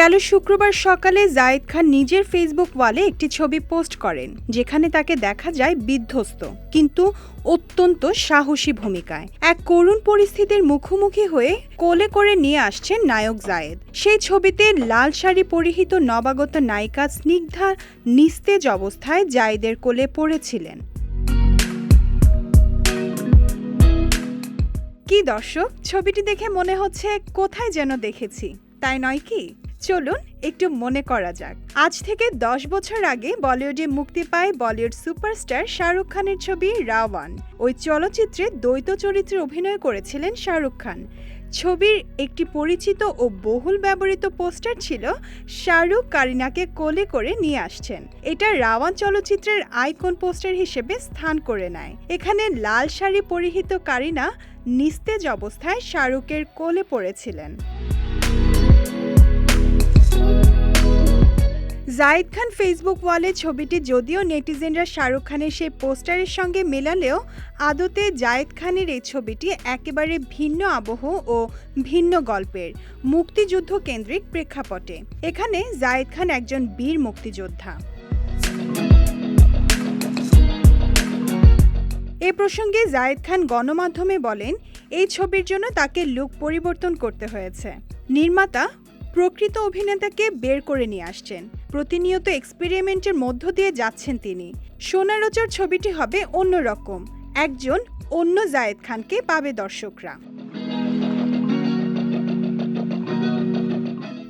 গেল শুক্রবার সকালে জায়েদ খান নিজের ফেসবুক ওয়ালে একটি ছবি পোস্ট করেন, যেখানে তাকে দেখা যায় বিধ্বস্ত, কিন্তু অত্যন্ত সাহসী ভূমিকায়। এক করুণ পরিস্থিতির মুখোমুখি হয়ে কোলে করে নিয়ে আসছেন নায়ক জায়েদ। সেই ছবিতে লাল শাড়ি পরিহিত নবাগত নায়িকা স্নিগ্ধা নিস্তেজ অবস্থায় জায়েদের কোলে পড়েছিলেন। কি দর্শক, ছবিটি দেখে মনে হচ্ছে কোথায় যেন দেখেছি, তাই নয় কি? চলুন একটু মনে করা যাক। আজ থেকে দশ বছর আগে বলিউডে মুক্তি পায় বলিউড সুপারস্টার শাহরুখ খানের ছবি রাওয়ান। ওই চলচ্চিত্রে দ্বৈত চরিত্রে অভিনয় করেছিলেন শাহরুখ খান। ছবির একটি পরিচিত ও বহুল ব্যবহৃত পোস্টার ছিল শাহরুখ কারিনাকে কোলে করে নিয়ে আসছেন। এটা রাওয়ান চলচ্চিত্রের আইকন পোস্টার হিসেবে স্থান করে নেয়। এখানে লাল শাড়ি পরিহিত কারিনা নিস্তেজ অবস্থায় শাহরুখের কোলে পড়েছিলেন। জায়েদ খান ফেসবুক ওয়ালে ছবিটি যদিও নেটিজেনরা শাহরুখ খানের সেই পোস্টারের সঙ্গে মেলালেও আদতে জায়েদ খানের এই ছবিটি একেবারে ভিন্ন আবহ ও ভিন্ন গল্পের মুক্তিযুদ্ধ কেন্দ্রিক প্রেক্ষাপটে। এখানে জায়েদ খান একজন বীর মুক্তিযোদ্ধা। এ প্রসঙ্গে জায়েদ খান গণমাধ্যমে বলেন, এই ছবির জন্য তাকে লুক পরিবর্তন করতে হয়েছে। নির্মাতা প্রকৃত অভিনেতাকে বের করে নিয়ে আসছেন। প্রতিনিয়ত এক্সপেরিমেন্টের মধ্য দিয়ে যাচ্ছেন তিনি। সোনারোচর ছবিটি হবে অন্যরকম। একজন অন্য জায়েদ খানকে পাবে দর্শকরা।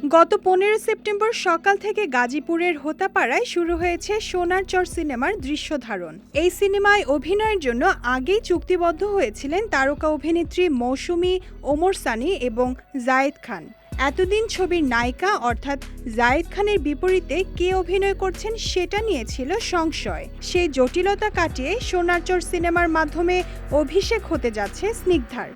গত পনেরো সেপ্টেম্বর সকাল থেকে গাজীপুরের হোতাপাড়ায় শুরু হয়েছে সোনার চর সিনেমার দৃশ্য ধারণ। এই সিনেমায় অভিনয়ের জন্য আগেই চুক্তিবদ্ধ হয়েছিলেন তারকা অভিনেত্রী মৌসুমী ওমর সানি এবং জায়েদ খান। এতদিন ছবির নায়িকা অর্থাৎ জায়েদ খানের বিপরীতে কে অভিনয় করছেন সেটা নিয়েছিল সংশয়। সেই জটিলতা কাটিয়ে সোনারচর সিনেমার মাধ্যমে অভিষেক হতে যাচ্ছে স্নিগ্ধার।